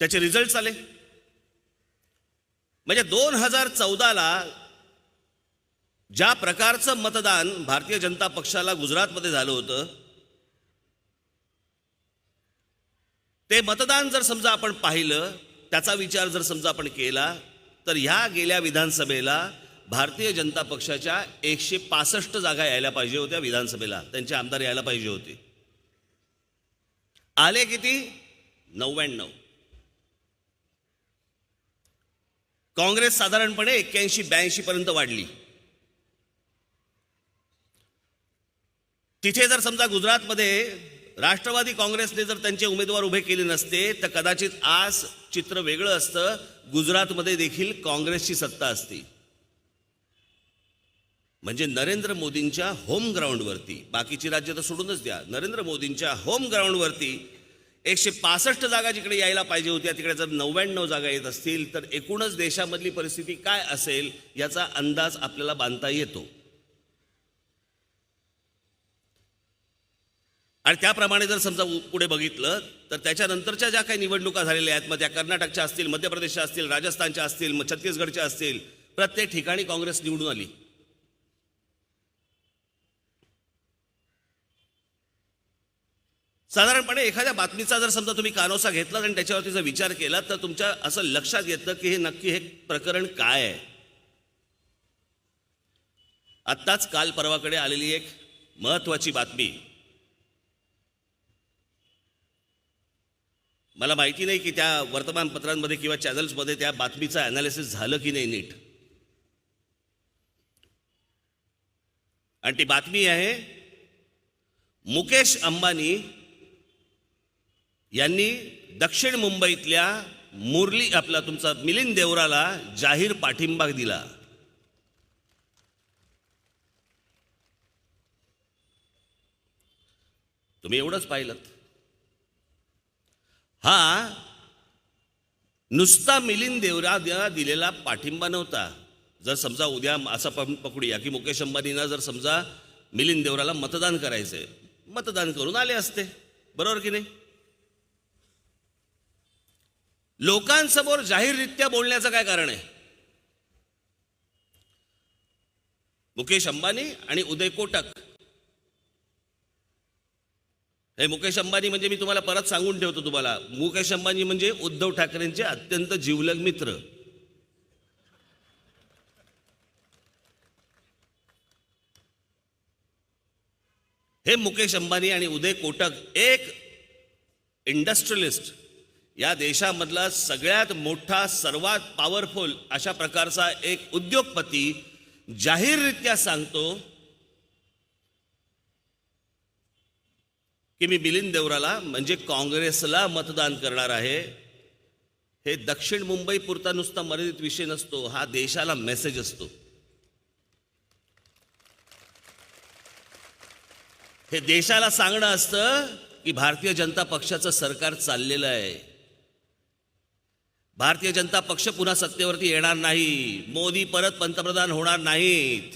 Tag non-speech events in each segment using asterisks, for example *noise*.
त्याचे रिझल्ट आले. म्हणजे दोन हजार चौदाला ज्या प्रकारचं मतदान भारतीय जनता पक्षाला गुजरातमध्ये झालं होतं ते मतदान जर समजा आपण पाहिलं त्याचा विचार जर समजा आपण केला तर ह्या गेल्या विधानसभेला भारतीय जनता पक्षाच्या एकशे पासष्ट जागा यायला पाहिजे होत्या विधानसभेला. त्यांचे आमदार यायला पाहिजे होते. आले किती? नव्याण्णव. काँग्रेस साधारणपणे एक्क्याऐंशी ब्याऐंशी पर्यंत वाढली. तिथे जर समजा गुजरातमध्ये राष्ट्रवादी काँग्रेसने जर त्यांचे उमेदवार उभे केले नसते तर कदाचित आज चित्र वेगळं असतं. गुजरातमध्ये देखील काँग्रेसची सत्ता असती. म्हणजे नरेंद्र मोदींच्या होम ग्राउंडवरती बाकीची राज्य तर सोडूनच द्या. नरेंद्र मोदींच्या होम ग्राउंडवरती एकशे पासष्ट जागा जिकडे यायला पाहिजे होत्या तिकडे जर नव्याण्णव जागा येत असतील तर एकूणच देशामधली परिस्थिती काय असेल याचा अंदाज आपल्याला बांधता येतो. आणि त्याप्रमाणे जर समजा पुढे बघितलं तर त्याच्यानंतरच्या ज्या काही निवडणुका झालेल्या आहेत मग त्या कर्नाटकच्या असतील मध्य प्रदेशच्या असतील राजस्थानच्या असतील मग छत्तीसगडच्या असतील प्रत्येक ठिकाणी काँग्रेस निवडून आली. साधारणपणे एखाद्या बातमीचा जर समजा तुम्ही कानोसा घेतला आणि त्याच्यावरती जर विचार केला तर तुमच्या असं लक्षात येतं की हे नक्की हे प्रकरण काय आहे. आत्ताच काल परवाकडे आलेली एक महत्वाची बातमी. मला माहिती नाही की त्या वर्तमानपत्रांमध्ये किंवा चॅनल्समध्ये त्या बातमीचं अनालिसिस झालं की नाही नीट. आणि ती बातमी आहे मुकेश अंबानी यांनी दक्षिण मुंबईतल्या मुरली आपला तुमचा मिलिंद देवराला जाहीर पाठिंबा दिला. तुम्ही एवढंच पाहिलं हा नुसता मिलिंद देवरा दिलेला पाठिंबा नव्हता. जर समजा उद्या असा पण पकडूया की मुकेश अंबानींना जर समजा मिलिंद देवराला मतदान करायचंय मतदान करून आले असते. बरोबर की नाही? लोकांसमोर जाहीररित्या बोलण्याचं काय कारण आहे? मुकेश अंबानी आणि उदय कोटक. हे मुकेश अंबानी म्हणजे मी तुम्हाला परत सांगून ठेवतो तुम्हाला. मुकेश अंबानी म्हणजे उद्धव ठाकरेंचे अत्यंत जीवलग मित्र. हे मुकेश अंबानी आणि उदय कोटक एक इंडस्ट्रियलिस्ट. या देशामधला सगळ्यात मोठा सर्वात पॉवरफुल अशा प्रकारचा एक उद्योगपती जाहीररित्या सांगतो की मी मिलिंद देवराला म्हणजे काँग्रेसला मतदान करणार आहे. हे दक्षिण मुंबई पुरता नुसता मर्यादित विषय नसतो हा देशाला मेसेज असतो. हे देशाला सांगणं असतं की भारतीय जनता पक्षाचं सरकार चाललेलं आहे. भारतीय जनता पक्ष पुन्हा सत्तेवरती येणार नाही. मोदी परत पंतप्रधान होणार नाहीत.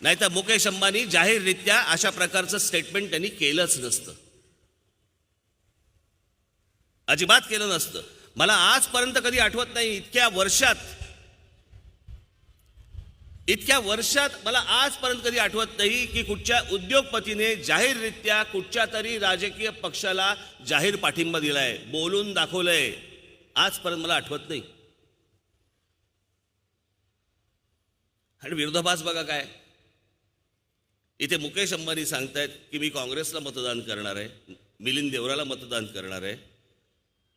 नाहीतर मुकेश अंबानी जाहीररित्या अशा प्रकारचं स्टेटमेंट त्यांनी केलंच नसतं. अजिबात केलं नसतं. मला आजपर्यंत कधी आठवत नाही इतक्या वर्षात इतक्या वर्षात मला आजपर्यंत कधी आठवत नाही की कुठच्या उद्योगपतीने जाहीररित्या कुठच्या तरी राजकीय पक्षाला जाहीर पाठिंबा दिलाय बोलून दाखवलंय. आजपर्यंत मला आठवत नाही. आणि विरोधाभास बघा काय. इथे मुकेश अंबानी सांगतायत की मी काँग्रेसला मतदान करणार आहे मिलिंद देवराला मतदान करणार आहे.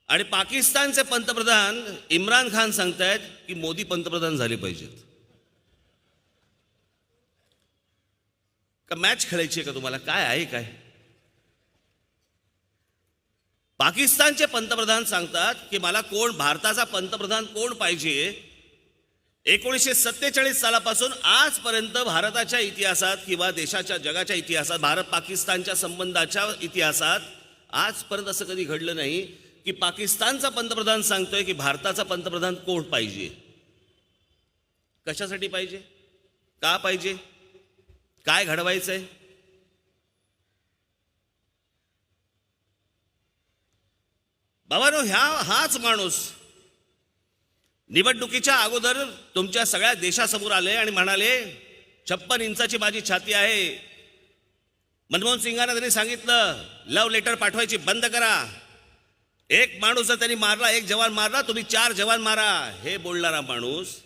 आणि पाकिस्तानचे पंतप्रधान इम्रान खान सांगतायत की मोदी पंतप्रधान झाले पाहिजेत. का मॅच खेळायची आहे का तुम्हाला? काय आहे काय? पाकिस्तानचे पंतप्रधान सांगतात की मला कोण भारताचा पंतप्रधान कोण पाहिजे? एकोणीसशे सत्तेचाळीस सालापासून आजपर्यंत भारताच्या इतिहासात किंवा देशाच्या जगाच्या इतिहासात भारत पाकिस्तानच्या संबंधाच्या इतिहासात आजपर्यंत असं कधी घडलं नाही की पाकिस्तानचा पंतप्रधान सांगतोय की भारताचा पंतप्रधान कोण पाहिजे? कशासाठी पाहिजे? का पाहिजे? काय घडवायचंय? बाबानो ह्या हाच माणूस. निवडणुकीच्या अगोदर तुमच्या सगळ्या देशासमोर आले आणि म्हणाले छप्पन इंचाची माझी छाती आहे. मनमोहन सिंगांना त्यांनी सांगितलं लव लेटर पाठवायची बंद करा. एक माणूस जर त्यांनी मारला एक जवान मारला तुम्ही चार जवान मारा. हे बोलणारा माणूस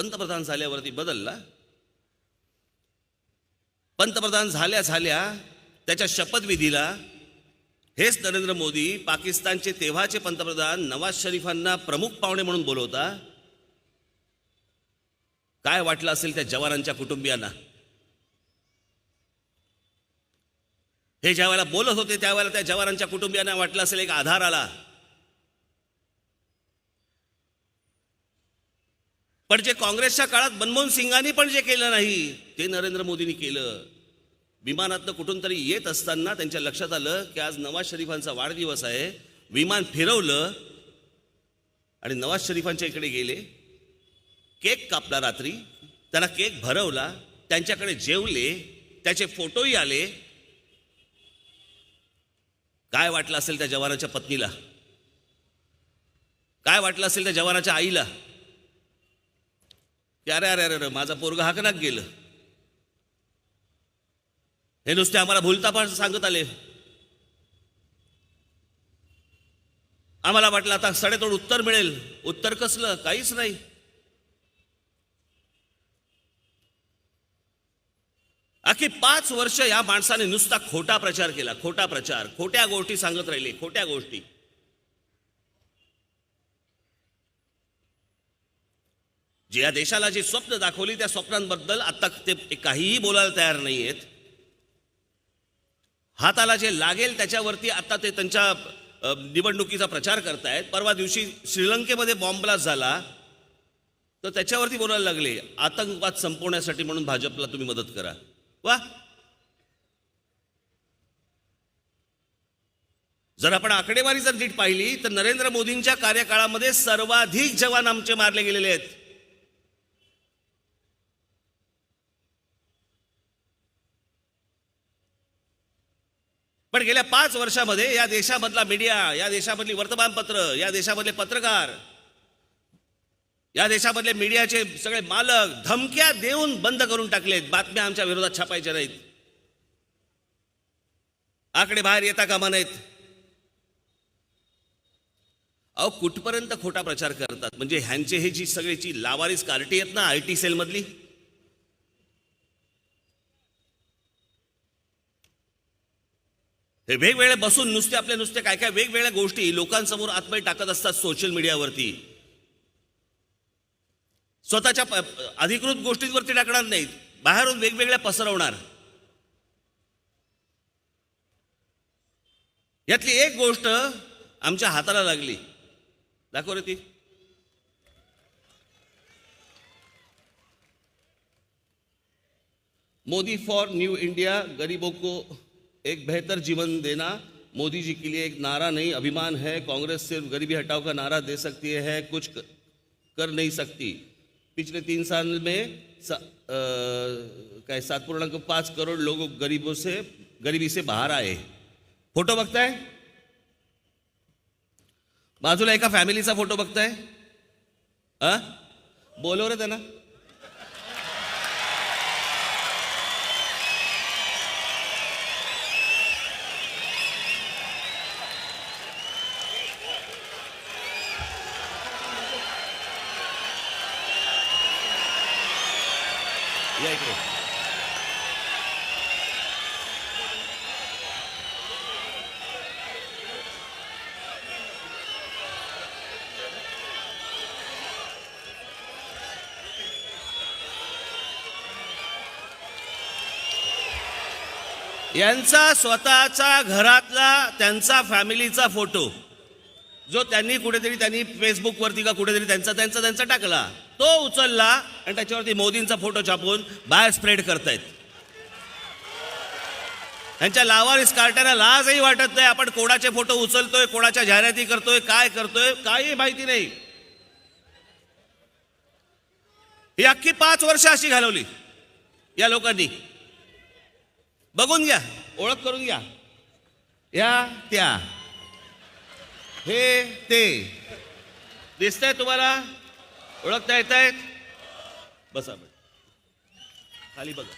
पंतप्रधान झाल्यावरती बदलला. पंतप्रधान झाल्या झाल्या त्याच्या शपथविधीला हेच नरेंद्र मोदी पाकिस्तानचे तेव्हाचे पंतप्रधान नवाज शरीफांना प्रमुख पाहुणे म्हणून बोलवता. काय वाटलं असेल त्या जवानांच्या कुटुंबियांना? हे ज्या वेळेला बोलत होते त्यावेळेला त्या जवानांच्या कुटुंबियांना वाटलं असेल एक आधार आला. पण जे काँग्रेसच्या काळात मनमोहन सिंगांनी पण जे केलं नाही ते नरेंद्र मोदींनी केलं. विमानातनं कुठून तरी येत असताना त्यांच्या लक्षात आलं की आज नवाज शरीफांचा वाढदिवस आहे. विमान फिरवलं आणि नवाज शरीफांच्या इकडे गेले. केक कापला रात्री त्यांना केक भरवला त्यांच्याकडे जेवले त्याचे फोटोही आले. काय वाटलं असेल त्या जवानाच्या पत्नीला? काय वाटलं असेल त्या जवानाच्या आईला? की अरे अरे अरे अरे माझा पोरगा हाकनाक गेलं. हे नुसते आम्हाला भूलता पण सांगत आले. आम्हाला वाटलं आता सडेतोड उत्तर मिळेल. उत्तर कसलं? काहीच नाही. अख्खी पाच वर्ष या माणसाने नुसता खोटा प्रचार केला. खोटा प्रचार. खोट्या गोष्टी सांगत राहिले. खोट्या गोष्टी. जे या देशाला जी स्वप्न दाखवली त्या स्वप्नांबद्दल आता ते काहीही बोलायला तयार नाही आहेत हाताला जे लागेल त्याच्यावरती आता ते त्यांच्या निवडणुकीचा प्रचार करतायत. परवा दिवशी श्रीलंकेमध्ये बॉम्ब झाला तर त्याच्यावरती बोलायला लागले आतंकवाद संपवण्यासाठी म्हणून भाजपला तुम्ही मदत करा. वा! जर आपण आकडेवारी जर नीट पाहिली तर नरेंद्र मोदींच्या कार्यकाळामध्ये सर्वाधिक जवान आमचे मारले गेलेले आहेत. पण गेल्या पाच वर्षामध्ये या देशामधला मीडिया या देशामधली वर्तमानपत्र या देशामधले पत्रकार या देशामधले मीडियाचे सगळे मालक धमक्या देऊन बंद करून टाकलेत. बातम्या आमच्या विरोधात छापायच्या नाहीत. आकडे बाहेर येता कामा नाहीत. अहो कुठपर्यंत खोटा प्रचार करतात? म्हणजे ह्यांचे हे जी सगळीची लावारीस कार्टी आहेत ना आय टी सेलमधली? हे वेगवेगळे बसून नुसते आपले नुसते काय काय वेगवेगळ्या गोष्टी लोकांसमोर आतमध्ये टाकत असतात सोशल मीडियावरती स्वतःच्या अधिकृत गोष्टींवरती टाकणार नाहीत. बाहेरून वेगवेगळ्या पसरवणार. यातली एक गोष्ट आमच्या हाताला लागली. दाखव रे ती. मोदी फॉर न्यू इंडिया गरीबों को एक बेहतर जीवन देना मोदी जी के लिए एक नारा नहीं अभिमान है। कांग्रेस सिर्फ़ गरीबी हटाओ का नारा दे सकती है कुछ कर नहीं सकती। पिछले तीन साल में सा, सात पूर्णांक पाच करोड लोग गरीबों से गरीबी से बाहर आए फ़ोटो बघताय? बाजूला एका फॅमिलीचा फ़ोटो बघताय? बोलव रे त्यांना या यांचा स्वतःचा घरातला त्यांचा फॅमिलीचा फोटो जो त्यांनी कुठेतरी त्यांनी फेसबुकवरती का कुठेतरी त्यांचा त्यांचा त्यांचा टाकला. तो उचलला आणि त्याच्यावरती मोदींचा फोटो छापून बाहेर स्प्रेड करतायत. त्यांच्या लावारीस कार्ट्याला लाजही वाटत नाही. आपण कोणाचे फोटो उचलतोय कोणाच्या जाहिराती करतोय काय करतोय काही माहिती नाही. ही अख्खी पाच वर्ष अशी घालवली. या लोकांनी. बघून घ्या ओळख करून घ्या. या त्या. हे ते. दिसतंय तुम्हाला? ओळखता येत आहेत? बसा बसा. खाली बघा.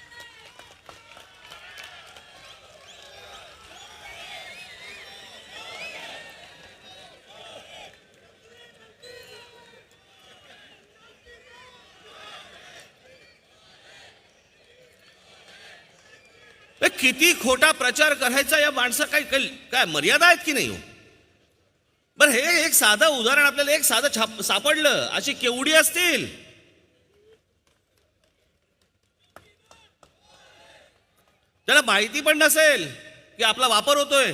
किती खोटा प्रचार करायचा या माणसा काही काही काय मर्यादा आहेत की नाही हो? पण हे एक साधं उदाहरण आपल्याला एक साधं छाप सापडलं. अशी केवढी असतील? त्याला माहिती पण नसेल की आपला वापर होतोय.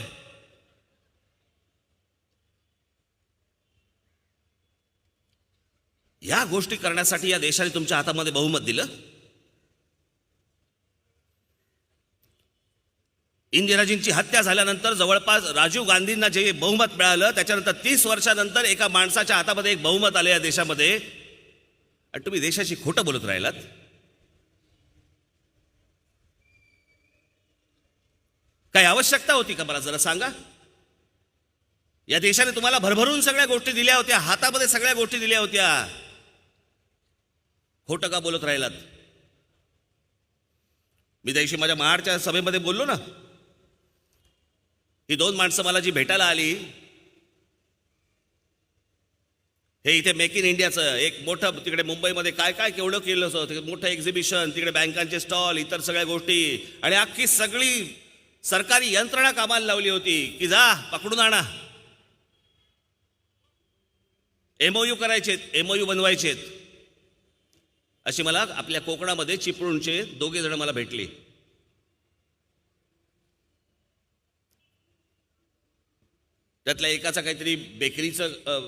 या गोष्टी करण्यासाठी या देशाने तुमच्या हातामध्ये बहुमत दिलं. इंदिराजींची हत्या झाल्यानंतर जवळपास राजीव गांधींना जे बहुमत मिळालं त्याच्यानंतर तीस वर्षानंतर एका माणसाच्या हातामध्ये एक बहुमत आलं या देशामध्ये. आणि तुम्ही देशाशी खोटं बोलत राहिलात? काही आवश्यकता होती का मला जरा सांगा? या देशाने तुम्हाला भरभरून सगळ्या गोष्टी दिल्या होत्या हातामध्ये सगळ्या गोष्टी दिल्या होत्या. खोटं का बोलत राहिलात? मी त्या दिवशी माझ्या महाडच्या सभेमध्ये बोललो ना ही दोन माणसं मला जी भेटायला आली हे इथे मेक इन इंडियाचं एक मोठं तिकडे मुंबईमध्ये काय काय केवढं केलं होतं? तिकडे मोठं एक्झिबिशन तिकडे बँकांचे स्टॉल इतर सगळ्या गोष्टी. आणि अख्खी सगळी सरकारी यंत्रणा कामाला लावली होती की जा पकडून आणा. एमओयू करायचेत एमओयू बनवायचेत. अशी मला आपल्या कोकणामध्ये चिपळूणचे दोघे जण मला भेटले. त्यातल्या एकाचा काहीतरी बेकरीचा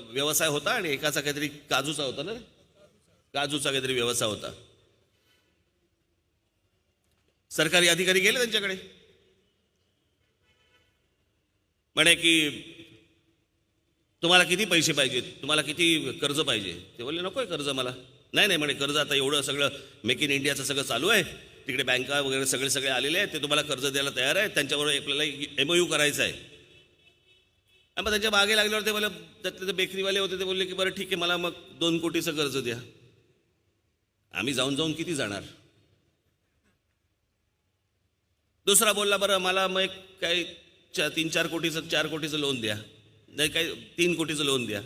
व्यवसाय होता आणि एकाचा काहीतरी काजूचा होता ना रे? काजूचा काहीतरी व्यवसाय होता. सरकारी अधिकारी गेले त्यांच्याकडे? म्हणे की तुम्हाला किती पैसे पाहिजेत? तुम्हाला किती कर्ज पाहिजे? ते बोलले नकोय कर्ज मला. नाही नाही म्हणे कर्ज आता एवढं सगळं मेक इन इंडियाचं सगळं चालू आहे. तिकडे बँका वगैरे सगळे सगळे आलेले आहेत. ते तुम्हाला कर्ज द्यायला तयार आहे त्यांच्याबरोबर आपल्याला एम ओ यू करायचं आहे. आणि मग त्यांच्या मागे लागल्यावर ते मला त्यातले ते बेकरीवाले होते ते बोलले की बरं ठीक आहे मला मग दोन कोटीचं कर्ज द्या. आम्ही जाऊन जाऊन किती जाणार? दुसरा बोलला बरं मला मग एक काही चा तीन चार कोटीचं चार कोटीचं लोन द्या. नाही काही तीन कोटीचं लोन द्या.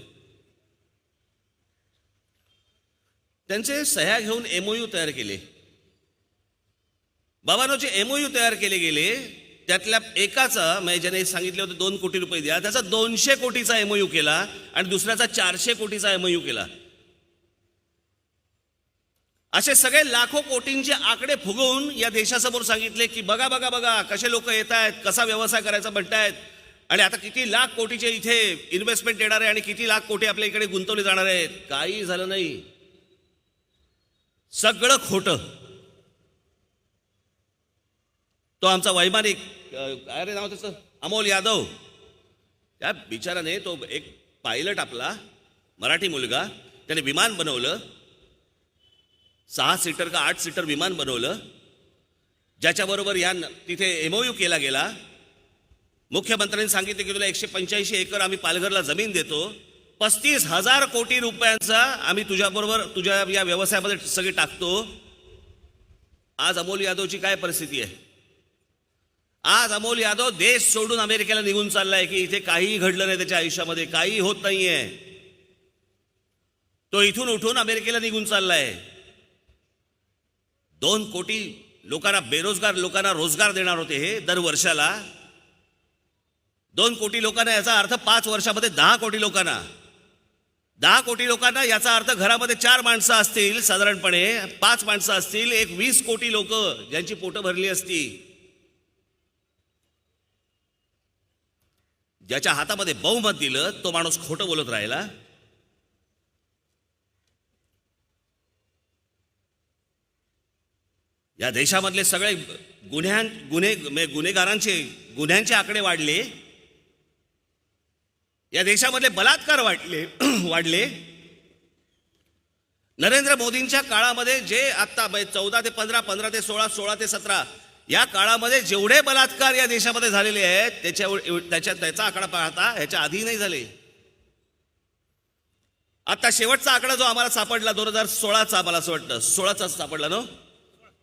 त्यांचे सह्या घेऊन एमओयू तयार केले. बाबांनो एमओयू तयार केले गेले त्यातल्या एकाचं म्हणजे ज्याने सांगितले होते दोन कोटी रुपये द्या त्याचा दोनशे कोटीचा एमओयू केला आणि दुसऱ्याचा चारशे कोटीचा एमओयू केला. असे सगळे लाखो कोटींचे आकडे फुगवून या देशासमोर सांगितले की बघा बघा बघा कसे लोक येत आहेत कसा व्यवसाय करायचा म्हणतायत आणि आता किती लाख कोटीचे इथे इन्व्हेस्टमेंट येणार आहे आणि किती लाख कोटी आपल्या इकडे गुंतवले जाणार आहेत? काही झालं नाही. सगळं खोटं. तो आमचा वैमानिक अरे काय रे नाव त्याचं? अमोल यादव. त्या बिचाराने तो एक पायलट आपला मराठी मुलगा त्याने विमान बनवलं. सहा सीटर का आठ सीटर विमान बनवलं. ज्याच्याबरोबर या न- तिथे एमओयू केला गेला. मुख्यमंत्र्यांनी सांगितले की तुला एकशे पंच्याऐंशी एकर आम्ही पालघरला जमीन देतो. पस्तीस हजार कोटी रुपयांचा आम्ही तुझ्याबरोबर तुझ्या या व्यवसायामध्ये सगळे टाकतो. आज अमोल यादवची काय परिस्थिती आहे? आज अमोल यादव देश सोडून अमेरिकेला निघून चाललाय की इथे काहीही घडलं नाही त्याच्या आयुष्यामध्ये काही होत नाहीये. तो इथून उठून अमेरिकेला निघून चाललाय. दोन कोटी लोकांना बेरोजगार लोकांना रोजगार देणार होते हे दर वर्षाला. दोन कोटी लोकांना याचा अर्थ पाच वर्षामध्ये दहा कोटी लोकांना. दहा कोटी लोकांना याचा अर्थ घरामध्ये चार माणसं असतील साधारणपणे पाच माणसं असतील एक वीस कोटी लोक ज्यांची पोटं भरली असती. ज्याच्या हातामध्ये बहुमत दिलं तो माणूस खोटं बोलत राहिला. या देशामधले सगळे गुन्ह्यां गुन्हे गुन्हेगारांचे गुन्ह्यांचे आकडे वाढले. या देशामधले बलात्कार वाढले *clears throat* वाढले. नरेंद्र मोदींच्या काळामध्ये जे आत्ता चौदा ते पंधरा पंधरा ते सोळा सोळा ते सतरा या काळामध्ये जेवढे बलात्कार या देशामध्ये झालेले आहेत त्याच्या त्याच्या त्याचा आकडा पाहता ह्याच्या आधी नाही झाले. आता शेवटचा आकडा जो आम्हाला सापडला दोन हजार सोळाचा मला असं वाटतं. सोळाचा सापडला नो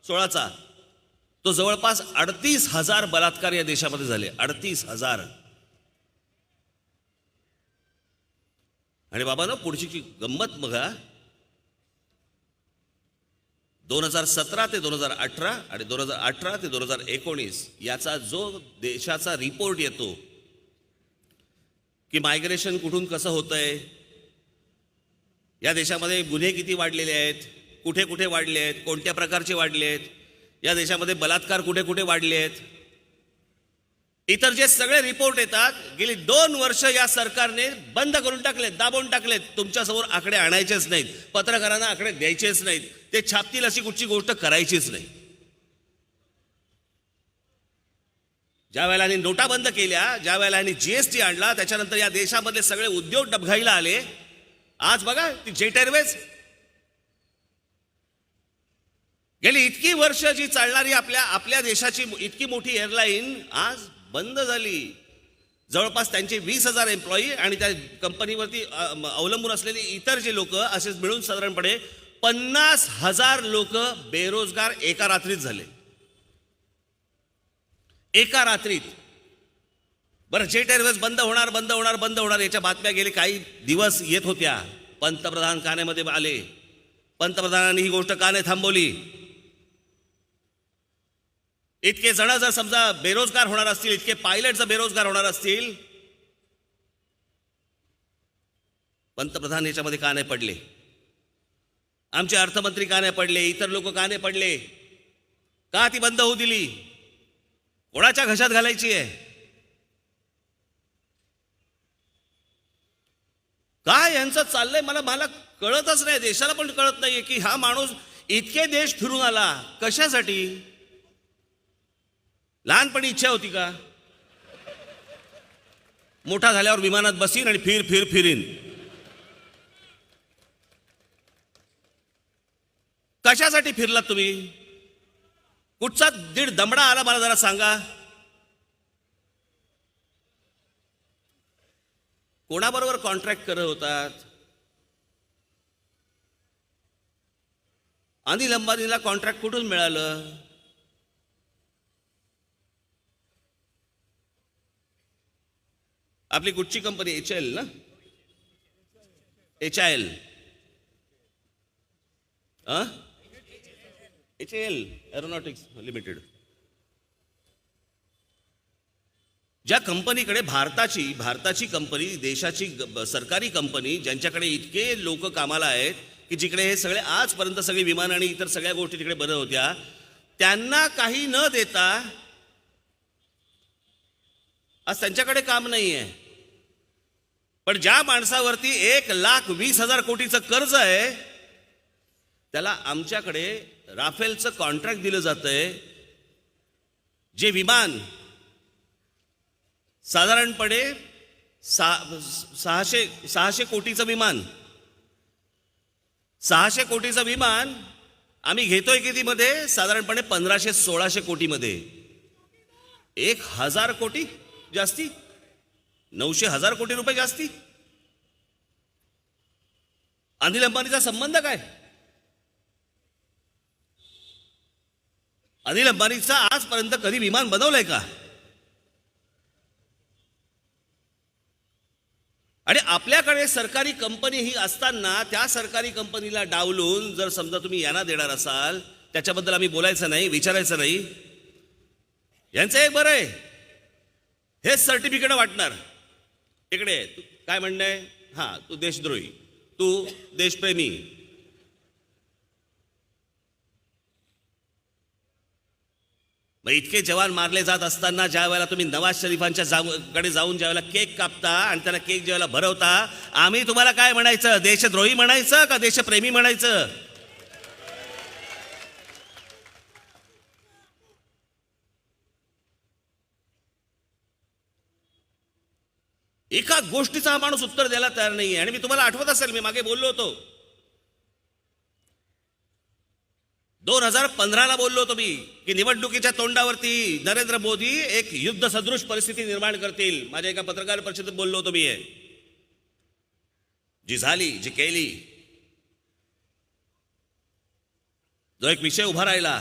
सोळाचा. तो जवळपास अडतीस हजार बलात्कार या देशामध्ये झाले. अडतीस हजार. आणि बाबा ना पुढची गंमत बघा. दोन हजार सतरा ते दोन हजार अठरा आणि दोन हजार अठरा ते दोन हजार एकोणीस याचा जो देशाचा रिपोर्ट येतो की मायग्रेशन कुठून कसं होतंय या देशामध्ये गुन्हे किती वाढलेले आहेत कुठे कुठे वाढले आहेत कोणत्या प्रकारचे वाढले आहेत या देशामध्ये बलात्कार कुठे कुठे वाढले आहेत इतर जे सगळे रिपोर्ट येतात गेली दोन वर्ष या सरकारने बंद करून टाकलेत दाबून टाकलेत. तुमच्यासमोर आकडे आणायचेच नाहीत पत्रकारांना आकडे द्यायचेच नाहीत ते छापतील अशी कुठची गोष्ट करायचीच नाही. ज्या वेळेला यांनी नोटा बंद केल्या ज्या वेळेला यांनी जीएसटी आणला त्याच्यानंतर या देशामधले सगळे उद्योग डबघाईला आले. आज बघा ती जेट एअरवेज. गेली इतकी वर्ष जी चालणारी आपल्या आपल्या देशाची इतकी मोठी एअरलाईन आज बंद झाली. जवळपास त्यांचे वीस हजार एम्प्लॉई आणि त्या कंपनीवरती अवलंबून असलेले इतर जे लोक असेच मिळून साधारणपणे पन्नास हजार लोक बेरोजगार एका रात्रीत झाले. एका रात्रीत. बरं जेट एअरवेज बंद होणार बंद होणार बंद होणार याच्या बातम्या गेले काही दिवस येत होत्या. पंतप्रधान कानेमध्ये आले. पंतप्रधानांनी ही गोष्ट का नाही थांबवली. इतके जण जर समजा बेरोजगार होणार असतील इतके पायलट जर बेरोजगार होणार असतील पंतप्रधान याच्यामध्ये का नाही पडले? आमचे अर्थमंत्री का नाही पडले? इतर लोक का नाही पडले? का ती बंद होऊ दिली? कोणाच्या घशात घालायची आहे? काय यांचं चाललंय? मला मला कळतच नाही. देशाला पण कळत नाहीये की हा माणूस इतके देश फिरून आला. कशासाठी? लहानपणी इच्छा होती का? मोठा झाल्यावर विमानात बसीन आणि फिर फिर फिरीन. कशासाठी फिरलात तुम्ही? कुठचा दीड दमडा आला मला जरा सांगा. कोणाबरोबर कॉन्ट्रॅक्ट करत होतात? अनिल अंबानीला कॉन्ट्रॅक्ट कुठून मिळालं? आपली कुठची कंपनी एच एल ना? H I L H L aeronautics limited ज्या कंपनीकडे भारताची भारताची कंपनी देशाची सरकारी कंपनी ज्यांच्याकडे इतके लोक कामाला आहेत की जिकडे हे सगळे आजपर्यंत सगळे विमान आणि इतर सगळ्या गोष्टी तिकडे बनत होत्या त्यांना काही न देता आज त्यांच्याकडे काम नाही आहे पण ज्या माणसावरती एक लाख वीस हजार कोटीचं कर्ज आहे त्याला आमच्याकडे राफेलचं कॉन्ट्रॅक्ट दिलं जातंय. जे विमान साधारणपणे सा सहाशे सहाशे कोटीचं विमान सहाशे कोटीचं विमान आम्ही घेतोय कितीमध्ये? साधारणपणे पंधराशे सोळाशे कोटीमध्ये. एक हजार कोटी जास्ती? नऊशे हजार कोटी रुपये जास्ती? अनिल अंबानीचा संबंध काय? अनिल अंबानीचा आजपर्यंत कधी विमान बनवलंय का? आणि आपल्याकडे सरकारी कंपनी ही असताना त्या सरकारी कंपनीला डावलून जर समजा तुम्ही यांना देणार असाल त्याच्याबद्दल आम्ही बोलायचं नाही विचारायचं नाही. यांचं एक बरं आहे. हेच सर्टिफिकेट वाटणार. इकडे तू काय म्हणणं आहे? तू देशद्रोही. तू देशप्रेमी. मग इतके जवान मारले जात असताना ज्या वेळेला तुम्ही नवाज शरीफांच्या जाऊ कडे जाऊन ज्या वेळेला केक कापता आणि त्याला केक ज्या वेळेला भरवता आम्ही तुम्हाला काय म्हणायचं? देशद्रोही म्हणायचं का देशप्रेमी म्हणायचं? एका गोष्टीचा हा माणूस उत्तर द्यायला तयार नाहीये. आणि मी तुम्हाला आठवत असेल मी मागे बोललो होतो. दोन हजार पंधराला बोललो होतो मी की निवडणुकीच्या तोंडावरती नरेंद्र मोदी एक युद्ध सदृश परिस्थिती निर्माण करतील. माझ्या एका पत्रकार परिषदेत बोललो होतो मी हे. जी झाली जी केली. जो एक विषय उभा राहिला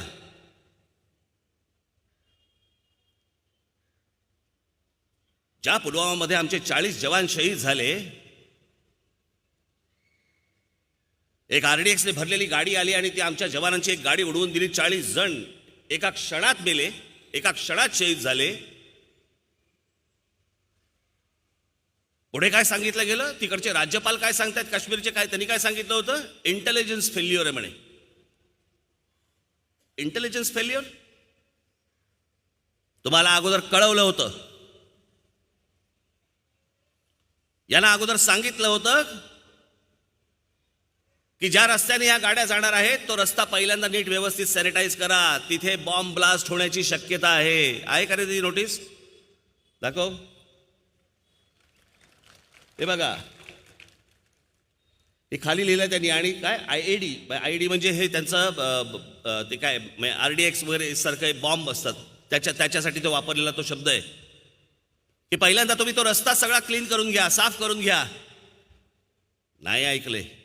ज्या पुलवामामध्ये आमचे चाळीस जवान शहीद झाले एक आरडीएक्सने भरलेली गाडी आली आणि ती आमच्या जवानांची एक गाडी उडवून दिली. चाळीस जण एका क्षणात मेले एका क्षणात शहीद झाले. पुढे काय सांगितलं गेलं? तिकडचे राज्यपाल काय सांगतात काश्मीरचे काय? त्यांनी काय सांगितलं होतं? इंटेलिजन्स फेल्युअर आहे म्हणे. इंटेलिजन्स फेल्युअर तुम्हाला अगोदर कळवलं होतं. यांना अगोदर सांगितलं होतं की ज्या रस्त्याने या गाड्या जाणार आहेत तो रस्ता पहिल्यांदा नीट व्यवस्थित सॅनिटाईज करा. तिथे बॉम्ब ब्लास्ट होण्याची शक्यता आहे. आहे का रे ती नोटीस दाखव. हे बघा. हे खाली लिहिलं त्यांनी. आणि काय? I A D I D म्हणजे हे त्यांचं ते काय? आर डी एक्स वगैरे सारखे बॉम्ब असतात. त्याच्या त्याच्यासाठी तो वापरलेला तो शब्द आहे. की पहिल्यांदा तुम्ही तो रस्ता सगळा क्लीन करून घ्या साफ करून घ्या. नाही ऐकले.